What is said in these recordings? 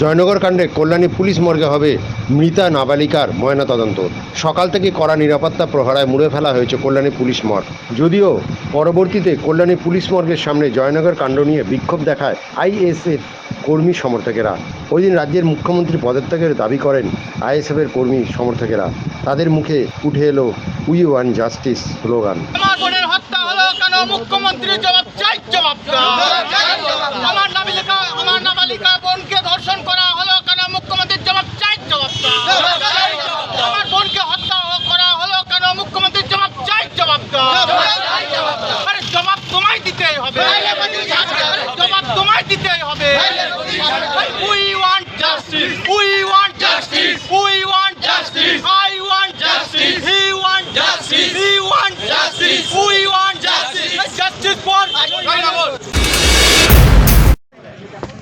জয়নগর কাণ্ডে কল্যাণী পুলিশ মর্গে হবে মৃতা নাবালিকার ময়নাতদন্ত। সকাল থেকে কড়া নিরাপত্তা প্রহরায় মুড়ে ফেলা হয়েছে কল্যাণী পুলিশ মর্গ। যদিও পরবর্তীতে কল্যাণী পুলিশ মর্গের সামনে জয়নগর কাণ্ড নিয়ে বিক্ষোভ দেখায় আইএসএফ কর্মী সমর্থকেরা। ওই দিন রাজ্যের মুখ্যমন্ত্রী পদত্যাগের দাবি করেন আইএসএফের কর্মী সমর্থকেরা। তাদের মুখে উঠে এলো উই ওয়ান জাস্টিস স্লোগান মুখ্যমন্ত্রী জবাব চাই জবাব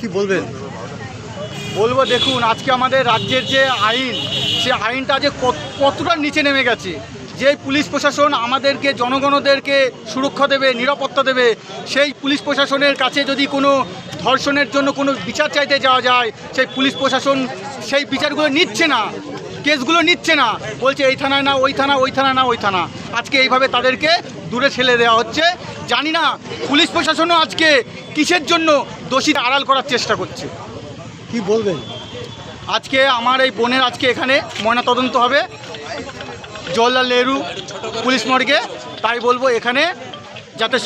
কি বলবেন? বলব দেখুন, আজকে আমাদের রাজ্যের যে আইন, সে আইনটা যে কত- কতটা নিচে নেমে গেছে যে পুলিশ প্রশাসন আমাদেরকে, জনগণদেরকে সুরক্ষা দেবে, নিরাপত্তা দেবে, সেই পুলিশ প্রশাসনের কাছে যদি কোনো ধর্ষণের জন্য কোনো বিচার চাইতে যাওয়া যায়, সেই পুলিশ প্রশাসন সেই বিচারগুলো নিচ্ছে না, কেসগুলো নিচ্ছে না, বলছে এই থানায় না ওই থানা ওই থানা না ওই থানা আজকে এইভাবে তাদেরকে দূরে ঠেলে দেওয়া হচ্ছে। জানি না, পুলিশ প্রশাসনও আজকে কিসের জন্য দোষী আড়াল করার চেষ্টা করছে? কি বলবেন? আজকে আমার এই বোনের আজকে এখানে ময়নাতদন্ত হবে। জওয়াহরলাল নেহরু পুলিশ মর্গে। তাই বলব এখানে যাতে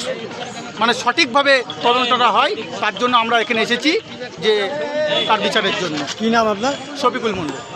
মানে সঠিকভাবে তদন্তটা হয় তার জন্য আমরা এখানে এসেছি যে তার বিচারের জন্য। কি নাম আপনার? শফিকুল মন্ডল